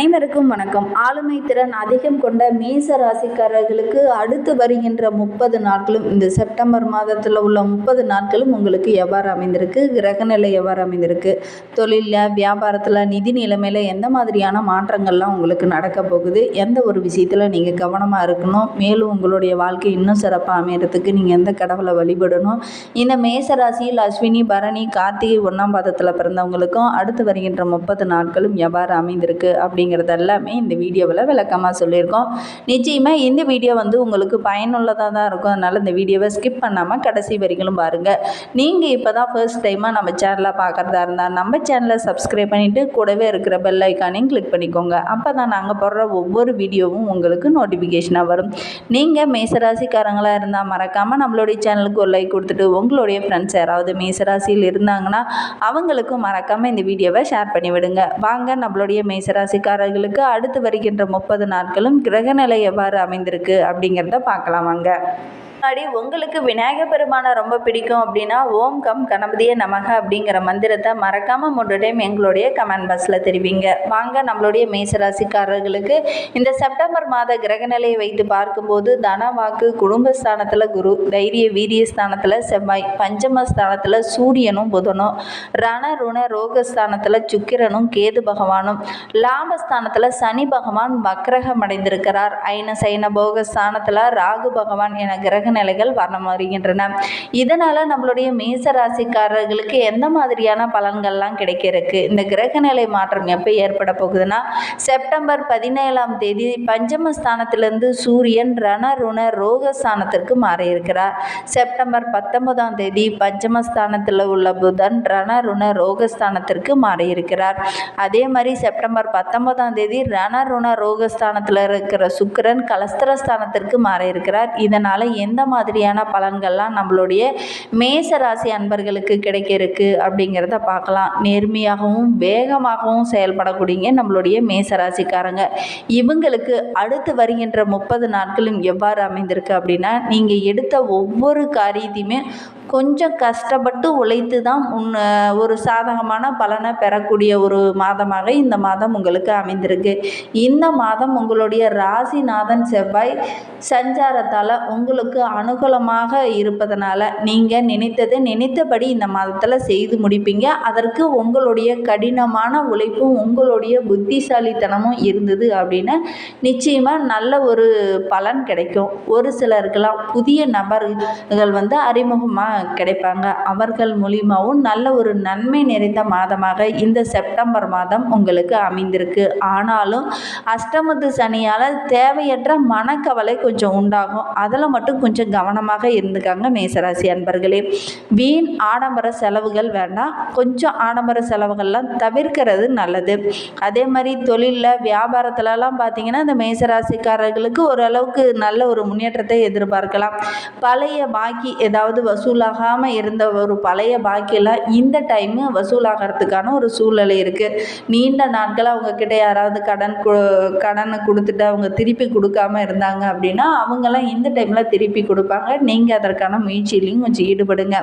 அனைவருக்கும் வணக்கம். ஆளுமை திறன் அதிகம் கொண்ட மேச ராசிக்காரர்களுக்கு அடுத்து வருகின்ற முப்பது நாட்களும் இந்த செப்டம்பர் மாதத்தில் உள்ள முப்பது நாட்களும் உங்களுக்கு எவ்வாறு அமைந்திருக்கு? கிரகநிலை எவ்வாறு அமைந்திருக்கு? தொழிலில் வியாபாரத்தில் நிதி நிலைமையில் எந்த மாதிரியான மாற்றங்கள்லாம் உங்களுக்கு நடக்க போகுது? எந்த ஒரு விஷயத்தில் நீங்கள் கவனமாக இருக்கணும்? மேலும் உங்களுடைய வாழ்க்கை இன்னும் சிறப்பாக அமையறதுக்கு நீங்கள் எந்த கடவுளை வழிபடணும்? இந்த மேச ராசியில் அஸ்வினி பரணி கார்த்திகை ஒன்றாம் பாதத்தில் பிறந்தவங்களுக்கும் அடுத்து வருகின்ற முப்பது நாட்களும் எவ்வாறு அமைந்திருக்கு? அப்படிங்கிறது எல்லாமே இந்த வீடியோவில் விளக்கமாக சொல்லியிருக்கோம். நிச்சயமாக இந்த வீடியோ வந்து உங்களுக்கு பயனுள்ளதாக தான் இருக்கும். அதனால் இந்த வீடியோவை ஸ்கிப் பண்ணாமல் கடைசி வரைக்கும் பாருங்கள் நீங்கள் இப்போ தான் ஃபர்ஸ்ட் டைமாக நம்ம சேனலை பார்க்குறதா இருந்தால் நம்ம சேனலை சப்ஸ்கிரைப் பண்ணிவிட்டு கூடவே இருக்கிற பெல் ஐக்கானையும் கிளிக் பண்ணிக்கோங்க. அப்போ தான் நாங்கள் போடுற ஒவ்வொரு வீடியோவும் உங்களுக்கு நோட்டிஃபிகேஷனாக வரும். நீங்கள் மேசராசிக்காரங்களாக இருந்தால் மறக்காமல் நம்மளுடைய சேனலுக்கு ஒரு லைக் கொடுத்துட்டு உங்களுடைய ஃப்ரெண்ட்ஸ் யாராவது மேசராசியில் இருந்தாங்கன்னா அவங்களுக்கும் மறக்காமல் இந்த வீடியோவை ஷேர் பண்ணிவிடுங்க. வாங்க நம்மளுடைய ராசிக்காரர்களுக்கு அடுத்து வருகின்ற முப்பது நாட்களும் கிரகநிலை எவ்வாறு அமைந்திருக்கு அப்படிங்கிறத பார்க்கலாம் வாங்க. முன்னாடி உங்களுக்கு விநாயக பெருமானை ரொம்ப பிடிக்கும் அப்படின்னா ஓம் கம் கணபதியே நமக அப்படிங்கிற மந்திரத்தை மறக்காமல் மூன்று டைம் எங்களுடைய கமெண்ட் பாக்ஸில் தெரிவிங்க. வாங்க நம்மளுடைய மேசராசிக்காரர்களுக்கு இந்த செப்டம்பர் மாத கிரகநிலையை வைத்து பார்க்கும்போது தன வாக்கு குடும்பஸ்தானத்தில் குரு தைரிய வீரிய ஸ்தானத்தில் செவ்வாய் பஞ்சம ஸ்தானத்தில் சூரியனும் புதனும் ரண ருண ரோகஸ்தானத்தில் சுக்கிரனும் கேது பகவானும் லாபஸ்தானத்தில் சனி பகவான் வக்ரகம் அடைந்திருக்கிறார். ஐன சைன போகஸ்தானத்தில் ராகு பகவான் என கிரக நிலைகள் வர்ணம் வருகின்றன இதனால் நம்மளுடைய மேச ராசிக்காரர்களுக்கு எந்த மாதிரியான பலன்கள்லாம் கிடைக்க இருக்கு இந்த கிரகநிலை மாற்றம் எப்போ ஏற்பட போகுதுன்னா செப்டம்பர் பதினேழாம் தேதி பஞ்சம ஸ்தானத்திலிருந்து சூரியன் ரணருண ரோகஸ்தானத்திற்கு மாறி இருக்கிறார் செப்டம்பர் பத்தொன்பதாம் தேதி பஞ்சமஸ்தானத்தில் உள்ள புதன் ரணருண ரோகஸ்தானத்திற்கு மாறியிருக்கிறார். அதே மாதிரி செப்டம்பர் பத்தொன்பதாம் தேதி ரணருண ரோகஸ்தானத்தில் இருக்கிற சுக்கிரன் கலஸ்திரஸ்தானத்திற்கு மாறியிருக்கிறார். இதனால் எந்த மாதிரியான பலன்கள்லாம் நம்மளுடைய மேச ராசி அன்பர்களுக்கு கிடைக்க இருக்கு அப்படிங்கிறத பார்க்கலாம். நேர்மையாகவும் வேகமாகவும் செயல்படக்கூடிய நம்மளுடைய மேச ராசிக்காரங்க இவங்களுக்கு அடுத்து வருகின்ற முப்பது நாட்களும் எவ்வாறு அமைந்திருக்கு அப்படின்னா நீங்கள் எடுத்த ஒவ்வொரு காரியத்தையுமே கொஞ்சம் கஷ்டப்பட்டு உழைத்து தான் உன் ஒரு சாதகமான பலனை பெறக்கூடிய ஒரு மாதமாக இந்த மாதம் உங்களுக்கு அமைந்திருக்கு. இந்த மாதம் உங்களுடைய ராசிநாதன் செவ்வாய் சஞ்சாரத்தால் உங்களுக்கு அனுகூலமாக இருப்பதனால் நீங்கள் நினைத்ததை நினைத்தபடி இந்த மாதத்தில் செய்து முடிப்பீங்க. அதற்கு உங்களுடைய கடினமான உழைப்பும் உங்களுடைய புத்திசாலித்தனமும் இருந்தது அப்படின்னா நிச்சயமாக நல்ல ஒரு பலன் கிடைக்கும். ஒரு சிலருக்கெல்லாம் புதிய நபர்கள் வந்து அறிமுகமாக கிடைப்பாங்க. அவர்கள் மூலியமாகவும் நல்ல ஒரு நன்மை நிறைந்த மாதமாக இந்த செப்டம்பர் மாதம் உங்களுக்கு அமைந்திருக்கு. ஆனாலும் அஷ்டமத்து சனியால் தேவையற்ற மனக்கவலை கொஞ்சம் உண்டாகும். அதில் மட்டும் கொஞ்சம் கொஞ்சம் கவனமாக இருந்துக்காங்க மேசராசி அன்பர்களே. வீண் ஆடம்பர செலவுகள் வேண்டாம். கொஞ்சம் ஆடம்பர செலவுகள்லாம் தவிர்க்கிறது நல்லது. அதே மாதிரி தொழிலில் வியாபாரத்துலலாம் பார்த்தீங்கன்னா இந்த மேசராசிக்காரர்களுக்கு ஓரளவுக்கு நல்ல ஒரு முன்னேற்றத்தை எதிர்பார்க்கலாம். பழைய பாக்கி ஏதாவது வசூலாகாமல் இருந்த ஒரு பழைய பாக்கியெல்லாம் இந்த டைமு வசூலாகிறதுக்கான ஒரு சூழ்நிலை இருக்குது நீண்ட நாட்களாக அவங்கக்கிட்ட யாராவது கடன் கடனை கொடுத்துட்டு அவங்க திருப்பி கொடுக்காம இருந்தாங்க அப்படின்னா அவங்கெல்லாம் இந்த டைமில் திருப்பி கொடுப்பாங்க. நீங்கள் அதற்கான முயற்சியிலையும் கொஞ்சம் ஈடுபடுங்க.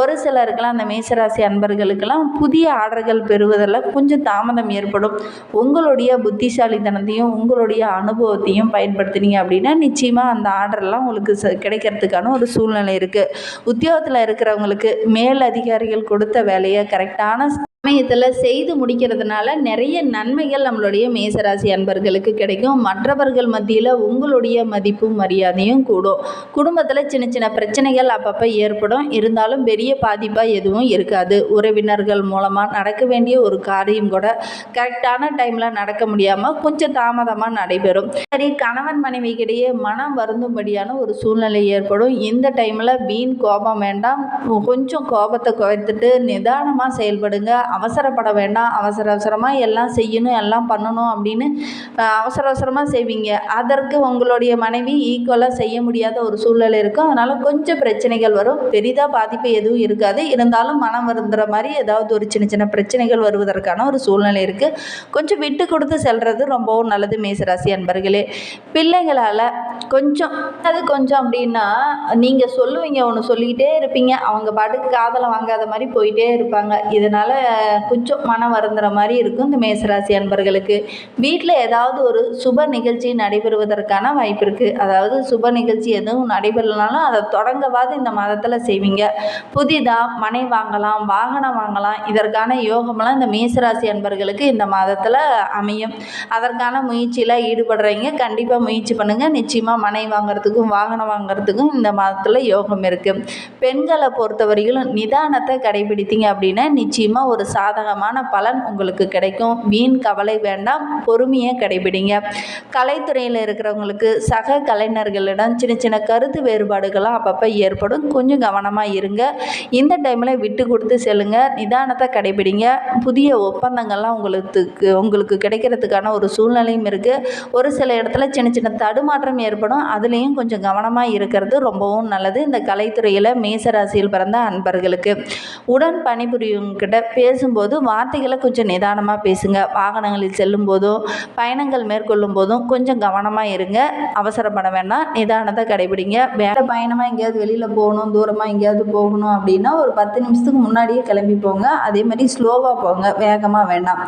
ஒரு சிலருக்கெல்லாம் அந்த மேசராசி அன்பர்களுக்கெல்லாம் புதிய ஆர்டர்கள் பெறுவதில் கொஞ்சம் தாமதம் ஏற்படும். உங்களுடைய புத்திசாலித்தனத்தையும் உங்களுடைய அனுபவத்தையும் பயன்படுத்தினீங்க அப்படின்னா நிச்சயமாக அந்த ஆர்டர்லாம் உங்களுக்கு ச கிடைக்கிறதுக்கான ஒரு சூழ்நிலை இருக்குது உத்தியோகத்தில் இருக்கிறவங்களுக்கு மேல் அதிகாரிகள் கொடுத்த வேலையை கரெக்டான சமயத்தில் செய்து முடிக்கிறதுனால நிறைய நன்மைகள் நம்மளுடைய மேசராசி அன்பர்களுக்கு கிடைக்கும். மற்றவர்கள் மத்தியில் உங்களுடைய மதிப்பும் மரியாதையும் கூடும். குடும்பத்தில் சின்ன சின்ன பிரச்சனைகள் அப்பப்போ ஏற்படும். இருந்தாலும் பெரிய பாதிப்பாக எதுவும் இருக்காது. உறவினர்கள் மூலமாக நடக்க வேண்டிய ஒரு காரியம் கூட கரெக்டான டைமில் நடக்க முடியாமல் கொஞ்சம் தாமதமாக நடைபெறும். சரி கணவன் மனைவிக்கிடையே மனம் வருந்தும்படியான ஒரு சூழ்நிலை ஏற்படும். இந்த டைமில் வீண் கோபம் வேண்டாம். கொஞ்சம் கோபத்தை குறைத்துட்டு நிதானமாக செயல்படுங்க. அவசரப்பட வேண்டாம் அவசர அவசரமாக எல்லாம் செய்யணும் எல்லாம் பண்ணணும் அப்படின்னு அவசர அவசரமாக செய்வீங்க. அதற்கு உங்களுடைய மனைவி ஈக்குவலாக செய்ய முடியாத ஒரு சூழ்நிலை இருக்கும். அதனால் கொஞ்சம் பிரச்சனைகள் வரும். பெரிதாக பாதிப்பு எதுவும் இருக்காது. இருந்தாலும் மனம் வருந்துற மாதிரி ஏதாவது ஒரு சின்ன சின்ன பிரச்சனைகள் வருவதற்கான ஒரு சூழ்நிலை இருக்குது கொஞ்சம் விட்டு கொடுத்து செல்வது ரொம்பவும் நல்லது மேசராசி அன்பர்களே. பிள்ளைகளால் கொஞ்சம் அது கொஞ்சம் அப்படின்னா நீங்கள் சொல்லுவீங்க ஒன்று சொல்லிக்கிட்டே இருப்பீங்க. அவங்க பாட்டுக்கு காதலை வாங்காத மாதிரி போயிட்டே இருப்பாங்க. இதனால் கொஞ்சம் மனம் வருந்துற மாதிரி இருக்கும் இந்த மேசராசி அன்பர்களுக்கு. வீட்டில் ஏதாவது ஒரு சுப நிகழ்ச்சி நடைபெறுவதற்கான வாய்ப்பு இருக்குது அதாவது சுப நிகழ்ச்சி எதுவும் நடைபெறலனாலும் அதை தொடங்கவாது இந்த மாதத்தில் செய்வீங்க. புதிதாக மனை வாங்கலாம் வாகனம் வாங்கலாம் இதற்கான யோகமெல்லாம் இந்த மேசராசி அன்பர்களுக்கு இந்த மாதத்தில் அமையும். அதற்கான முயற்சியில் ஈடுபடுறீங்க. கண்டிப்பாக முயற்சி பண்ணுங்கள் நிச்சயமாக மனை வாங்குறதுக்கும் வாகனம் வாங்குறதுக்கும் இந்த மாதத்தில் யோகம் இருக்குது பெண்களை பொறுத்தவரையிலும் நிதானத்தை கடைபிடித்தீங்க அப்படின்னா நிச்சயமாக ஒரு சாதகமான பலன் உங்களுக்கு கிடைக்கும். வீண் கவலை வேண்டாம் பொறுமையை கடைபிடிங்க. கலைத்துறையில் இருக்கிறவங்களுக்கு சக கலைஞர்களிடம் சின்ன சின்ன கருத்து வேறுபாடுகள்லாம் அப்பப்போ ஏற்படும். கொஞ்சம் கவனமாக இருங்க. இந்த டைமில் விட்டு கொடுத்து செல்லுங்க. நிதானத்தை கடைபிடிங்க. புதிய ஒப்பந்தங்கள்லாம் உங்களுக்கு உங்களுக்கு கிடைக்கிறதுக்கான ஒரு சூழ்நிலையும் இருக்குது ஒரு சில இடத்துல சின்ன சின்ன தடுமாற்றம் ஏற்படும். அதுலேயும் கொஞ்சம் கவனமாக இருக்கிறது ரொம்பவும் நல்லது. இந்த கலைத்துறையில் மேசராசியில் பிறந்த அன்பர்களுக்கு உடன் பணிபுரியவங்கிட்ட பேசும்போது வார்த்தைகளை கொஞ்சம் நிதானமாக பேசுங்க. வாகனங்களில் செல்லும் போதும் பயணங்கள் மேற்கொள்ளும் போதும் கொஞ்சம் கவனமாக இருங்க. அவசரப்பட வேண்டாம். நிதானத்தை கடைபிடிங்க. வேறு பயணமாக எங்கேயாவது வெளியில் போகணும் தூரமாக எங்கேயாவது போகணும் அப்படின்னா ஒரு பத்து நிமிஷத்துக்கு முன்னாடியே கிளம்பி போங்க. அதே மாதிரி ஸ்லோவாக போங்க. வேகமாக வேண்டாம்.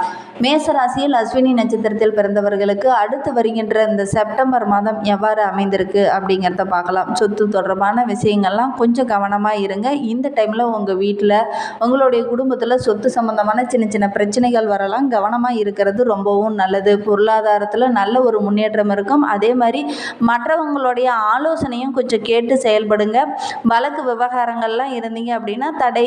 மேசராசியில் அஸ்வினி நட்சத்திரத்தில் பிறந்தவர்களுக்கு அடுத்து வருகின்ற இந்த செப்டம்பர் மாதம் எவ்வாறு அமைந்திருக்கு அப்படிங்கிறத பார்க்கலாம். சொத்து தொடர்பான விஷயங்கள்லாம் கொஞ்சம் கவனமாக இருங்க. இந்த டைமில் உங்கள் வீட்டில் உங்களுடைய குடும்பத்தில் சொத்து சம்மந்தமான சின்ன சின்ன பிரச்சனைகள் வரலாம். கவனமாக இருக்கிறது ரொம்பவும் நல்லது. பொருளாதாரத்தில் நல்ல ஒரு முன்னேற்றம் இருக்கும். அதே மாதிரி மற்றவங்களுடைய ஆலோசனையும் கொஞ்சம் கேட்டு செயல்படுங்க. வழக்கு விவகாரங்கள்லாம் இருந்தீங்க அப்படின்னா தடை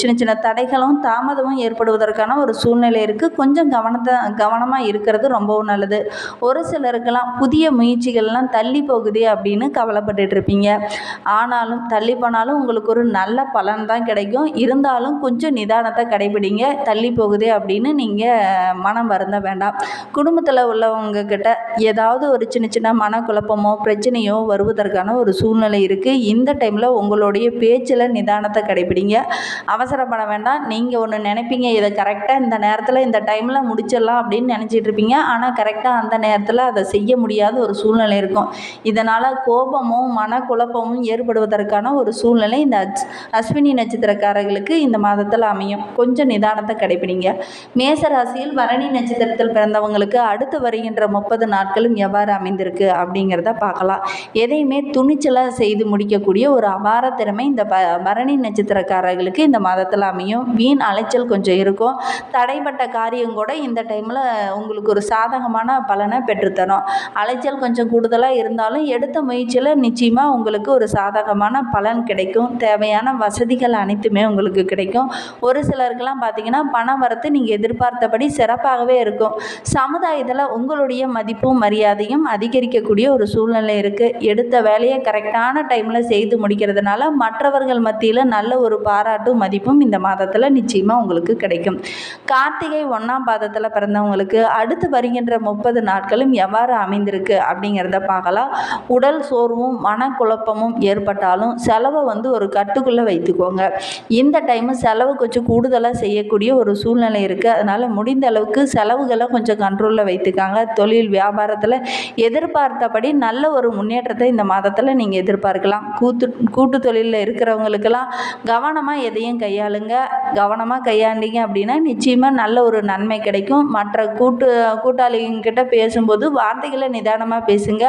சின்ன சின்ன தடைகளும் தாமதமும் ஏற்படுவதற்கான ஒரு சூழ்நிலை இருக்குது கொஞ்சம் கவனத்தை கவனமாக இருக்கிறது ரொம்பவும் நல்லது. ஒரு சிலருக்கெல்லாம் புதிய முயற்சிகள்லாம் தள்ளி போகுது அப்படின்னு கவலைப்பட்டுட்டு இருப்பீங்க. ஆனாலும் தள்ளி போனாலும் உங்களுக்கு ஒரு நல்ல பலன் தான் கிடைக்கும். இருந்தாலும் கொஞ்சம் நிதானத்தை கடைபிடிங்க தள்ளி போகுதே அப்படின்னு நீங்கள் மனம் வருந்த வேண்டாம். குடும்பத்தில் உள்ளவங்க கிட்ட ஏதாவது ஒரு சின்ன சின்ன மனக்குழப்பமோ பிரச்சனையோ வருவதற்கான ஒரு சூழ்நிலை இருக்குது இந்த டைமில் உங்களுடைய பேச்சில் நிதானத்தை கடைபிடிங்க. அவசரப்பட வேண்டாம். நீங்கள் ஒன்று நினைப்பீங்க இதை கரெக்டாக இந்த நேரத்தில் இந்த டைமில் முடிச்சிடலாம் அப்படின்னு நினச்சிட்டு இருப்பீங்க. ஆனால் கரெக்டாக அந்த நேரத்தில் அதை செய்ய முடியாத ஒரு சூழ்நிலை இருக்கும். இதனால் கோபமும் மனக்குழப்பமும் ஏற்படுவதற்கான ஒரு சூழ்நிலை இந்த அஸ்வினி நட்சத்திரக்காரர்களுக்கு இந்த மாதத்தில் அமையும். கொஞ்சம் நிதானத்தை கடைபிடிங்க மேசராசியில் பரணி நட்சத்திரத்தில் பிறந்தவங்களுக்கு அடுத்து வருகின்ற முப்பது நாட்களும் எவ்வாறு அமைந்திருக்கு அப்படிங்கிறத பார்க்கலாம். எதையுமே துணிச்சலாக செய்து முடிக்கக்கூடிய ஒரு அபார திறமை இந்த ப பரணி நட்சத்திரக்காரர்களுக்கு இந்த மாதத்தில் அமையும். வீண் அலைச்சல் கொஞ்சம் இருக்கும். தடைப்பட்ட காரியம் கூட இந்த டைமில் உங்களுக்கு ஒரு சாதகமான பலனை பெற்றுத்தரும். அலைச்சல் கொஞ்சம் கூடுதலாக இருந்தாலும் எடுத்த முயற்சியில் நிச்சயமாக உங்களுக்கு ஒரு சாதகமான பலன் கிடைக்கும். தேவையான வசதிகள் அனைத்துமே உங்களுக்கு கிடைக்கும். ஒரு சிலருக்கெல்லாம் பார்த்தீங்கன்னா பணம் வரத்து நீங்கள் எதிர்பார்த்தபடி சிறப்பாகவே இருக்கும். சமுதாயத்தில் உங்களுடைய மதிப்பும் மரியாதையும் அதிகரிக்கக்கூடிய ஒரு சூழ்நிலை இருக்குது எடுத்த வேலையை கரெக்டான டைமில் செய்து முடிக்கிறதுனால மற்றவர்கள் மத்தியில் நல்ல ஒரு பாராட்டும் மதிப்பும் இந்த மாதத்தில் நிச்சயமாக உங்களுக்கு கிடைக்கும். கார்த்திகை ஒன்றாம் பாதத்தில் பிறந்தவங்களுக்கு அடுத்து வருகின்ற முப்பது நாட்களும் எவ்வாறு அமைந்திருக்கு அப்படிங்கிறத பார்க்கலாம். உடல் சோர்வும் மனக்குழப்பமும் ஏற்பட்டாலும் செலவை வந்து ஒரு கட்டுக்குள்ளே வைத்துக்கோங்க. இந்த டைமு செலவு கொஞ்சம் கூடுதலாக செய்யக்கூடிய ஒரு சூழ்நிலை இருக்குது அதனால் முடிந்த அளவுக்கு செலவுகளை கொஞ்சம் கண்ட்ரோலில் வைத்துக்காங்க. தொழில் வியாபாரத்தில் எதிர்பார்த்தபடி நல்ல ஒரு முன்னேற்றத்தை இந்த மாதத்தில் நீங்கள் எதிர்பார்க்கலாம். கூத்து கூட்டு தொழிலில் இருக்கிறவங்களுக்கெல்லாம் கவனமாக எதையும் கையாளுங்க. கவனமாக கையாண்டிங்க அப்படின்னா நிச்சயமாக நல்ல ஒரு நன்மை கிடைக்கும். மற்ற கூட்டு கூட்டாளிங்கிட்ட பேசும்போது வார்த்தைகளை நிதானமாக பேசுங்க.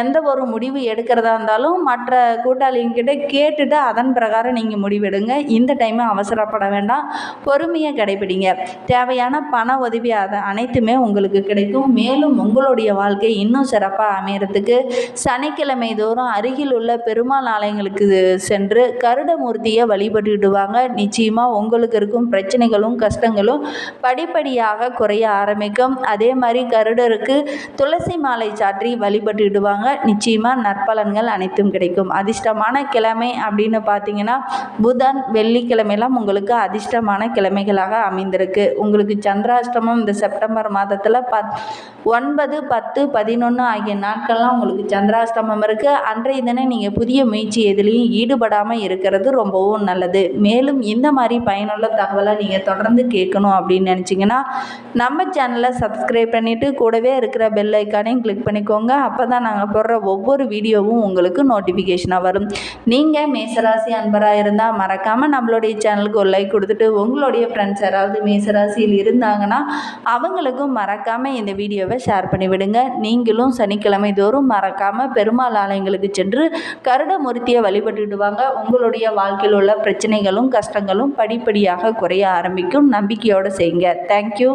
எந்த ஒரு முடிவு எடுக்கிறதா இருந்தாலும் மற்ற கூட்டாளிங்கிட்ட கேட்டுட்டு அதன் பிரகாரம் நீங்கள் முடிவெடுங்க. இந்த டைமை அவசரப்பட வேண்டாம். பொறுமையை கடைபிடிங்க. தேவையான பண உதவி அதை அனைத்துமே உங்களுக்கு கிடைக்கும். மேலும் உங்களுடைய வாழ்க்கை இன்னும் சிறப்பாக அமையறதுக்கு சனிக்கிழமை தோறும் அருகில் உள்ள பெருமாள் ஆலயங்களுக்கு சென்று கருடமூர்த்தியை வழிபட்டுடுவாங்க. நிச்சயமாக உங்களுக்கு இருக்கும் பிரச்சனைகளும் கஷ்டங்களும் படிப்படியாக குறைய ஆரம்பிக்கும். அதே மாதிரி கருடருக்கு துளசி மாலை சாற்றி வழிபட்டுடுவாங்க. நிச்சயமாக நற்பலன்கள் அனைத்தும் கிடைக்கும். அதிர்ஷ்டமான கிழமை அப்படின்னு பார்த்தீங்கன்னா புதன் வெள்ளிக்கிழமையெல்லாம் உங்களுக்கு அதிர்ஷ்டமான கிழமைகளாக அமைந்திருக்கு. உங்களுக்கு சந்திராஷ்டமம் இந்த செப்டம்பர் மாதத்தில் பத் ஒன்பது பத்து பதினொன்று ஆகிய நாட்கள்லாம் உங்களுக்கு சந்திராஷ்டமம் இருக்குது அன்றைய தினம் நீங்கள் புதிய முயற்சி எதுலேயும் ஈடுபடாமல் இருக்கிறது ரொம்பவும் நல்லது. மேலும் இந்த மாதிரி பயனுள்ள தகவலை நீங்கள் தொடர்ந்து கேட்கணும் அப்படின்னு நினச்சிங்கன்னா நம்ம சேனலை சப்ஸ்கிரைப் பண்ணிவிட்டு கூடவே இருக்கிற பெல் ஐக்கானையும் கிளிக் பண்ணிக்கோங்க. அப்போ தான் நாங்கள் போடுற ஒவ்வொரு வீடியோவும் உங்களுக்கு நோட்டிஃபிகேஷனாக வரும். நீங்கள் மேசராசி அன்பராக இருந்தால் மறக்காமல் நம்மளுடைய சேனலுக்கு ஒரு லைக் கொடுத்துட்டு உங்களுடைய உங்களுடைய ஃப்ரெண்ட்ஸ் யாராவது மேசராசியில் இருந்தாங்கன்னா அவங்களுக்கும் மறக்காமல் இந்த வீடியோவை ஷேர் பண்ணிவிடுங்க. நீங்களும் சனிக்கிழமை தோறும் மறக்காமல் பெருமாள் ஆலயங்களுக்கு சென்று கருடமூர்த்தியை வழிபட்டுடுவாங்க. உங்களுடைய வாழ்க்கையில் உள்ள பிரச்சனைகளும் கஷ்டங்களும் படிப்படியாக குறைய ஆரம்பிக்கும். நம்பிக்கையோடு செய்யுங்க. தேங்க்யூ